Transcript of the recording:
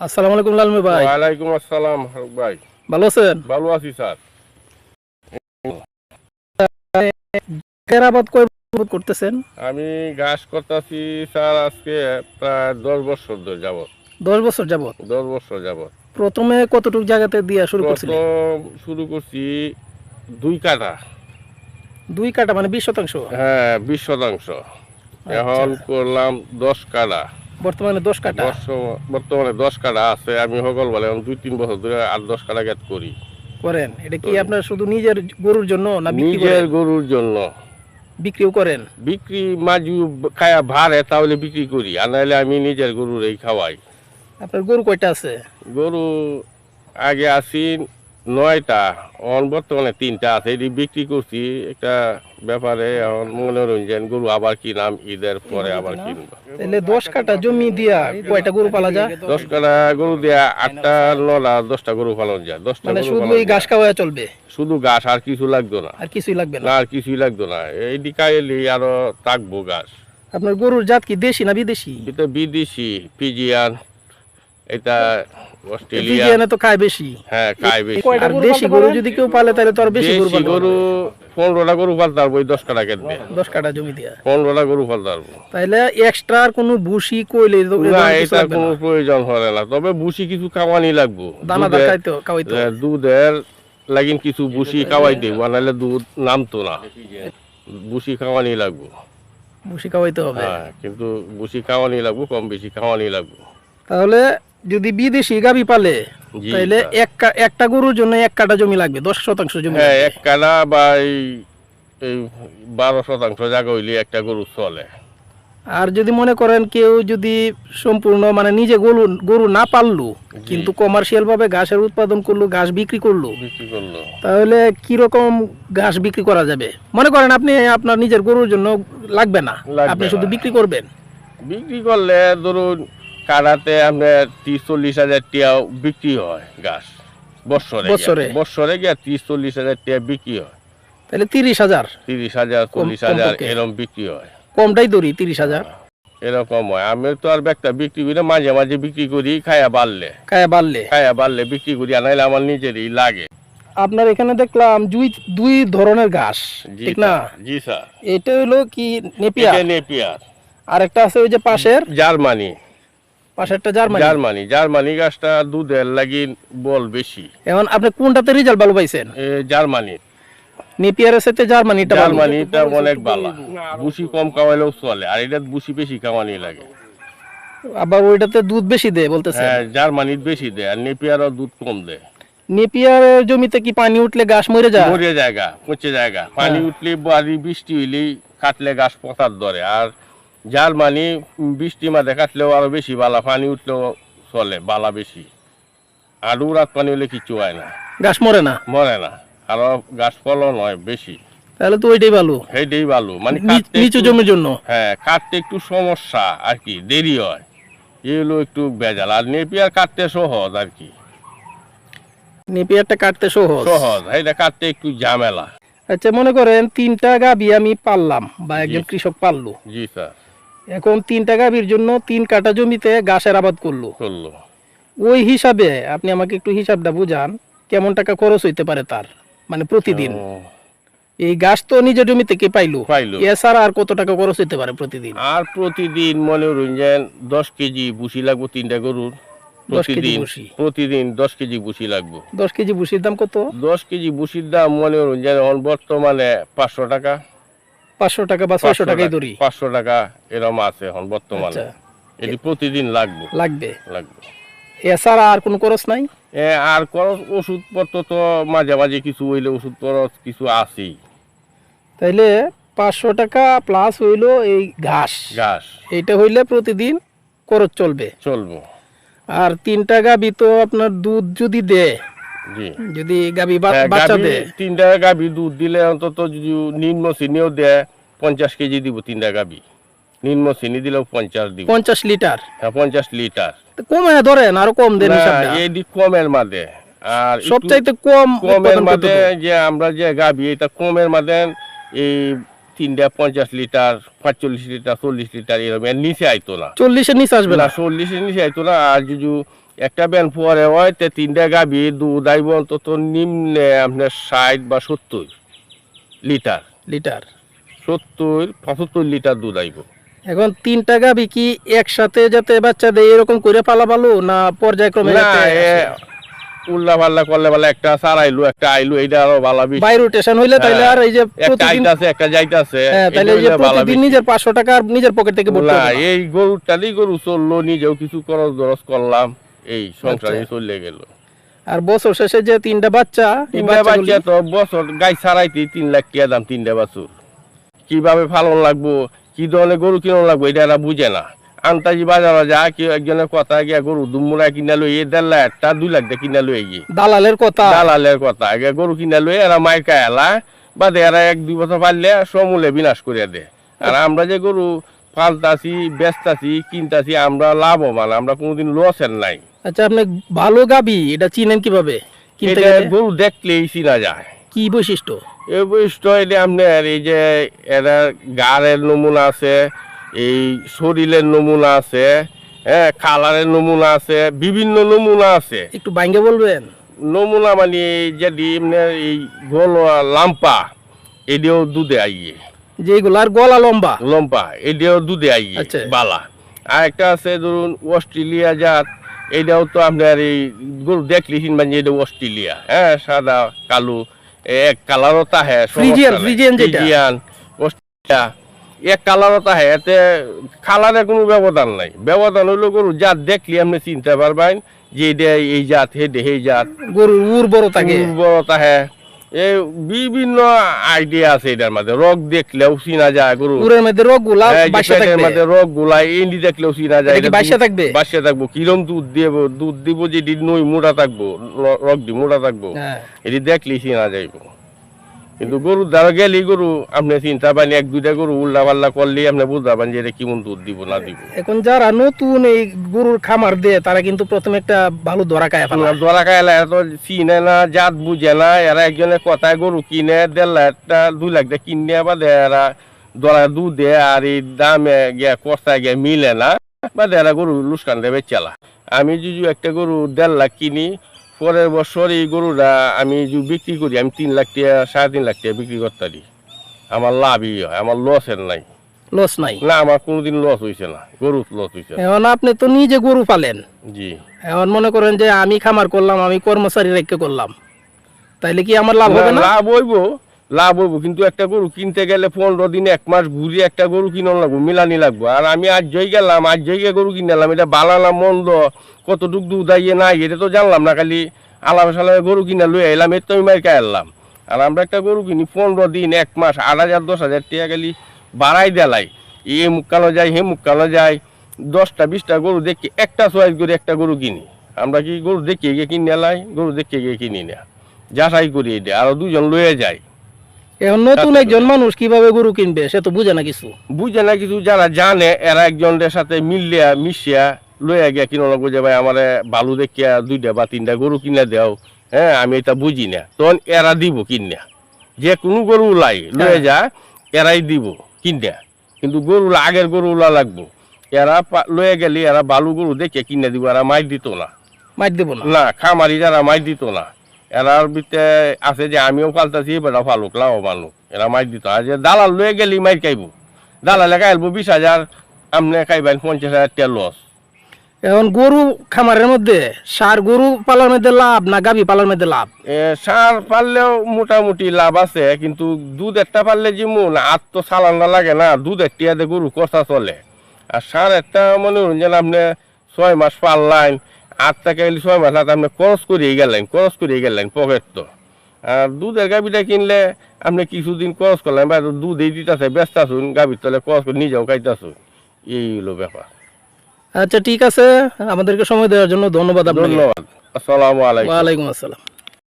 আসসালামু আলাইকুম লালমি ভাই। ওয়ালাইকুম আসসালাম ফারুক ভাই। ভালো আছেন? ভালো আছি স্যার। এর আবাদ কয় করতেছেন? আমি ঘাস করতেছি স্যার আজকে প্রায় দশ বছর ধরে যাবত দশ বছর যাবত দশ বছর যাবত প্রথমে কতটুকু জায়গাতে দিয়া শুরু করছিলেন? শুরু করছি দুই কাটা দুই কাটা মানে বিশ শতাংশ? হ্যাঁ বিশ শতাংশ। এখন করলাম দশ কাঠা। বর্তমানে দশ কাটা বর্তমানে দশ কাঠা আছে। আমি সকল বলে দুই তিন বছর ধরে আট দশ কাঠা গেট করি। করেন? এটা কি আপনার শুধু নিজের গরুর জন্য না নিজের গরুর জন্য। বিক্রিও করেন? বিক্রি মাঝু খায়া ভারে তাহলে বিক্রি করি। আর নাহলে আমি নিজের গরুর এই খাওয়াই। আপনার গরু কয়টা আছে? গরু আগে আছি নয়টা এখন বর্তমানে তিনটা আছে এটি বিক্রি করছি। একটা ব্যাপারে এখন মনোরঞ্জন গরু আবার কিনাম ঈদের পরে আবার কিনবো তাহলে দশ কাটা জমি দিয়া কয়টা গরু পালা যায়? দশ কাটা গরু দেয়া আটটা নটা দশটা গরু পালন যায়। দশটা মানে শুধু এই ঘাস। খাওয়া চলবে? শুধু ঘাস আর কিছু লাগতো না। আর কিছুই লাগবে না? আর কিছুই লাগতো না। এই দিকা এলি আরও থাকব ঘাস। আপনার গরুর জাত কি দেশি না বিদেশি? এটা বিদেশি পিজিয়ান এটা অস্ট্রেলিয়া। তো খায় বেশি। হ্যাঁ খাই বেশি। আর দেশি গরু যদি কেউ পালে তাহলে তো আর বেশি গরু পালতে গরু পনেরোটা গরু পালতে পারব ওই দশ কাটা কেটে দশ কাটা জমি দিয়া। পনেরোটা গরু পালতে পারব। তাইলে এক্সট্রা আর কোনো ভুসি কইলে না এটা কোনো প্রয়োজন হয় না। তবে বুসি কিছু খাওয়ানি লাগবো। দানাদার খাইতো খাওয়াইতো এ, দুধের লাগিন কিছু বুসি খাওয়াই দেবো নাহলে দুধ নামতো না। বুসি খাওয়ানি লাগবো। ভুসি খাওয়াইতে হবে। হ্যাঁ কিন্তু বুসি খাওয়ানি লাগবো কম বেশি খাওয়ানি লাগবো। তাহলে যদি বিদেশি গাবি পালে। এক একটা গরুর জন্য এক কাটা জমি লাগবে দশ শতাংশ জমি হ্যাঁ এক কানা বা এই বারো শতাংশ জায়গা হইলে একটা গরু চলে। আর যদি মনে করেন কেউ যদি সম্পূর্ণ মানে নিজে গরু গরু না পাললো কিন্তু কমার্শিয়াল ভাবে ঘাসের উৎপাদন করল ঘাস বিক্রি করল তাহলে কি রকম ঘাস বিক্রি করা যাবে? মনে করেন আপনি আপনার নিজের গরুর জন্য লাগবে না আপনি শুধু বিক্রি করবেন? বিক্রি করলে ধরুন কানাতে আপনার ত্রিশ চল্লিশ হাজার টিয়াও বিক্রি হয় গাছ। বছরে বছরে? বছরে গিয়ে ত্রিশ চল্লিশ হাজার টিয়া বিক্রি হয়। তাহলে তিরিশ হাজার? তিরিশ হাজার চল্লিশ হাজার এরকম বিক্রি হয়। কমটাই ধরি তিরিশ হাজার? এরকম হয়। আমি তো আর একটা বিক্রি করি না, মাঝে মাঝে বিক্রি করি খায়া বাড়লে। খায়া বাড়লে। খায়া বাড়লে বিক্রি করি আর আমার নিজেরই লাগে। আপনার এখানে দেখলাম দুই দুই ধরনের ঘাস ঠিক না? জি স্যার। এটা হলো কি নেপিয়ার? নেপিয়ার। আর একটা আছে ওই যে পাশের? জার্মানি। পাশেরটা জার্মানি? জার্মানি জার্মানি গাছটা দুধের লাগি বল বেশি। এখন আপনি কোনটাতে রেজাল্ট ভালো পাইছেন? জার্মানি। নেপিয়ারের সাথে জার্মানিটা জার্মানিটা অনেক ভালো কম খাওয়াইলেও চলে আর এটা বেশি খাওয়ানি লাগে। আবার ওইটাতে দুধ বেশি দেয় বলতেছে হ্যাঁ জার্মানির বেশি দেয় আর নেপিয়ারও দুধ কম দেয়। নেপিয়ারের জমিতে কি পানি উঠলে গাছ মরে যায়? মরে জায়গা পচে জায়গা। পানি উঠলে বাড়ি বৃষ্টি হইলেই কাটলে গাছ পচার ধরে আর জার্মানি বৃষ্টি মাঝে কাটলেও আরও বেশি বালা পানি উঠলেও চলে বালা বেশি। আর উড়াত পানি হলে কিছু হয় না। ঘাস মরে না? মরে না আরও গাছ ফলন হয় বেশি। তাহলে তো ওইটাই ভালো। সেইটাই ভালো মানে নিচু জমির জন্য? হ্যাঁ কাটতে একটু সমস্যা আর কি দেরি হয়। এগুলো একটু বেজাল আর নেপিয়ার কাটতে সহজ আর কি। নেপিয়ারটা কাটতে সহজ? সহজ এটা কাটতে একটু ঝামেলা। আচ্ছা মনে করেন তিনটা গাবি আমি পাললাম বা একজন কৃষক পারল। জি স্যার। এখন তিনটা গাবির জন্য তিন কাটা জমিতে গাছের আবাদ করল। করল। ওই হিসাবে আপনি আমাকে একটু হিসাবটা বুঝান কেমন টাকা খরচ হইতে পারে তার মানে প্রতিদিন? এই গাছ তো নিজের জমি থেকে পাইলো? পাইলো। এছাড়া আর কত টাকা খরচ হইতে পারে প্রতিদিন? আর প্রতিদিন মনোরঞ্জন দশ কেজি বুসি লাগবো তিনটা গরুর। 10 কেজি প্রতিদিন প্রতিদিন দশ কেজি বুসি লাগবো। দশ কেজি ভুসির দাম কত? দশ কেজি বুসির দাম মনোরঞ্জন এখন বর্তমানে পাঁচশো টাকা। পাঁচশো টাকা বা ছয়শো টাকাই পাঁচশো টাকা এরম আছে এখন বর্তমানে। আচ্ছা। এটি প্রতিদিন লাগবো। লাগবে। লাগবে। এছাড়া আর কোনো খরচ নাই? আর খরচ ওষুধপত্র তো মাঝে মাঝে কিছু হইলে ওষুধ খরচ কিছু আছেই। তাইলে পাঁচশো টাকা প্লাস হইল এই ঘাস। ঘাস। এইটা হইলে প্রতিদিন খরচ চলবে। চলবো। আর তিনটা গাবি তো আপনার দুধ যদি দেয় যদি গাবি হ্যাঁ, বাচ্চা দেয়। তিনটা গাভি দুধ দিলে অন্তত যদি নিম্ন শ্রেণীও দেয় পঞ্চাশ কেজি দিব তিনটা গাভি নিম্ন শ্রেণি দিলেও পঞ্চাশ দিব। পঞ্চাশ লিটার? হ্যাঁ পঞ্চাশ লিটার। কমে ধরেন আরও কম দেন এই দিক কমের মাঝে। আর সবচাইতে কম কমের মাঝে যে আমরা যে গাভি এটা কমের মাঝে এই তিনটা পঞ্চাশ লিটার পাঁচচল্লিশ লিটার চল্লিশ লিটার এরকম। নিচে আইতো না। চল্লিশের নিচে আসবে না? চল্লিশের নিচে আইতো না। আর যদি একটা ব্যান পরে হয় তে তিনটা গাভি দুধ আইব অন্তত নিম্নে আপনার ষাট বা সত্তর লিটার। লিটার। সত্তর পঁচাত্তর লিটার দুধ আইব। এখন তিনটা গাবি কি একসাথে যাতে বাচ্চা দেয় এরকম করে পালা ভালো না পর্যায়ক্রমে উল্লা পাল্লা করলে বলে একটা সারাইলো একটা আইলো এইটা আরও ভালো বাই রোটেশন হইলে তাইলে আর এই যে প্রতিদিন আইতাছে একটা যাইতাছে হ্যাঁ, তাইলে এই যে প্রতিদিন নিজের পাঁচশো টাকা আর নিজের পকেট থেকে ভরতে না। এই গরুটারই গরু চলল নিজেও কিছু খরচ দরজ করলাম এই সংসারে আচ্ছা। চলে গেল। আর বছর শেষে যে তিনটা বাচ্চা তিনটা বাচ্চা তো বছর গাই ছাড়াইতে তিন লাখ টাকা দাম তিনটা বাছুর। কীভাবে ফালন লাগবো? কি ধরনের গরু কিনন লাগবো? এটা এরা বুঝে না। আন্তাজি বাজারে যা কেউ একজনের কথা গিয়া গরু দুমুরা কিনা লই এ দেড় লাখ একটা দুই লাখ দিয়ে কিনা লই গিয়ে। দালালের কথা। দালালের কথা। আগে গরু কিনা লই এরা মায়ের কায়লা বাদে এরা এক দুই বছর পারলে সমূলে বিনাশ করে দে। আর আমরা যে গরু পালতাছি বেচতাছি কিনতাছি আমরা লাভবান আমরা কোনোদিন লসের নাই। আচ্ছা আপনি ভালো গাবি এটা চিনেন কীভাবে? গরু দেখলেই চিনা যায়। কি বৈশিষ্ট্য? এই বৈশিষ্ট্য এটা আপনার এই যে এরা গাড়ের নমুনা আছে এই শরীরের নমুনা আছে হ্যাঁ কালারের নমুনা আছে বিভিন্ন নমুনা আছে। একটু বাইঙ্গে বলবেন? নমুনা মানে যদি এই গোল লাম্পা এদিও দুধে আইয়ে। যে এগুলার গলা লম্বা? লম্পা এদিও দুধে আইয়ে আচ্ছা। বালা। আর একটা আছে ধরুন অস্ট্রেলিয়া জাত এটাও তো আপনার এই গরু দেখলি মানে এটা অস্ট্রেলিয়া হ্যাঁ সাদা কালো এক। ফ্রিজিয়ান অস্ট্রেলিয়া এক তাহে এতে কোনো ব্যবধান নাই। ব্যবধান হইল গরু জাত দেখলি আপনি চিনতে পারবেন যে এই জাত হে এই জাত। গরুর উর্বরতা উর্বরতা হ্যাঁ। এই বিভিন্ন আইডিয়া আছে এটার মধ্যে। রোগ দেখলেও চিনা যায় গরু। মধ্যে রোগগুলা হ্যাঁ, বাসা থাকবে। মধ্যে রোগগুলা এন্ডি দেখলেও চিনা যায় এটা বাইসা থাকবে? বাইসা থাকব। কিরম দুধ দিব? দুধ দিব যে নই মোটা থাকব। রোগ দি মোটা থাকব। হ্যাঁ। এটি দেখলেই চিনা যাইব। কিন্তু গরু দ্বারা গেলি গরু আপনি চিন্তা পানি এক দুইটা গরু উল্টা পাল্লা করলেই আপনি বুঝতে পারেন যে এটা কেমন দুধ দিব না দিব এখন যারা নতুন এই গরুর খামার দেয় তারা কিন্তু প্রথমে একটা ভালো দরা খায় ফেলা। দরা খাইলে এত চিনে না জাত বুঝে না এরা একজনের কথায় গরু কিনে দেড় লাখ টা দুই লাখ টাকা কিনে বাদে এরা দরা দুধ দেয় আর এই দামে গিয়া কষ্টায় গিয়া মিলে না বাদে এরা গরু লুসকান দেবে চালা আমি যদি একটা গরু দেড় লাখ কিনি পরের বছর এই গরুটা আমি যে বিক্রি করি আমি তিন লাখ টাকা সাড়ে তিন লাখ টাকা বিক্রি করতে পারি। আমার লাভই হয় আমার লসের নাই। লস নাই? না আমার কোনোদিন লস হয়েছে না গরু লস হয়েছে এখন আপনি তো নিজে গরু পালেন। জি। এখন মনে করেন যে আমি খামার করলাম আমি কর্মচারী রেখে করলাম। তাইলে কি আমার লাভ হবে না, না? লাভ হইব। লাভ হইব কিন্তু একটা গরু কিনতে গেলে পনেরো দিন, এক মাস ঘুরিয়ে একটা গরু কিনন লাগবো, মিলানি লাগবো। আর আমি আজ জয় গেলাম, আজ জয় গিয়ে গরু কিনলাম, এটা বালালাম মন্দ, কতটুক দুধ আইয়ে না এটা তো জানলাম না, খালি আলামে সালামে গরু কিনা লই এলাম, এর তো আমি মাইকা এলাম। আর আমরা একটা গরু কিনি, পনেরো দিন, এক মাস, আট হাজার, দশ হাজার টাকা খালি বাড়াই দেলাই। এ মুক্কানো যায়, হে মুক্কানো যায়, দশটা, বিশটা গরু দেখি, একটা চয়েস করে একটা গরু কিনি। আমরা কি গরু দেখিয়ে গিয়ে কিনে এলাই গরু দেখিয়ে গিয়ে কিনি না। যাচাই করি এটা, আরও দুজন লয়ে যায়। এখন নতুন একজন মানুষ কীভাবে গরু কিনবে সে তো বুঝে না কিছু। বুঝে না কিছু যারা জানে এরা একজনের সাথে মিলিয়া মিশিয়া লইয়া গিয়া কিনো ভাই আমার বালু দেখিয়া দুইটা বা তিনটা গরু কিনে দেও। হ্যাঁ আমি এটা বুঝি না। তখন এরা দিব কিনা। যে কোনো গরু লাই লয়ে যা এরাই দিব কিনা। কিন্তু গরু আগের গরু লা লাগবো। এরা লয়ে গেলে এরা বালু গরু দেখে কিনে দিব এরা মাই দিত না। মাইর দিব না। না খামারি যারা মাই দিত না। এরার ভিতরে আছে যে আমিও পাল্টাছি বেটা ফালুক লাও মানুক এরা মাই দিত আর যে দালাল লয়ে গেলি মাইর খাইব দালালে খাইলব বিশ হাজার আপনি খাইবেন পঞ্চাশ হাজার টাকা লস এখন গরু খামারের মধ্যে সার গরু পালার মধ্যে লাভ না গাভী পালার মধ্যে লাভ? সার পারলেও মোটামুটি লাভ আছে কিন্তু দুধ একটা পারলে যেমন আর তো চালান লাগে না দুধ একটা গরু কষা চলে। আর সার একটা মনে যেন আপনি ছয় মাস পারলেন আট টাকা এলে ছয় মাস হাতে আপনি খরচ করিয়ে গেলেন খরচ করিয়ে গেলেন পকেট তো। আর দুধের গাভিটা কিনলে আপনি কিছুদিন ক্রস করলেন বা দুধ এই দিতেছে ব্যস্ত আসুন গাভির তলে ক্রস করে নিজেও খাইতেছুন। এই হলো ব্যাপার। আচ্ছা ঠিক আছে আমাদেরকে সময় দেওয়ার জন্য ধন্যবাদ ধন্যবাদ। আসসালামু আলাইকুম। ওয়ালাইকুম আসসালাম।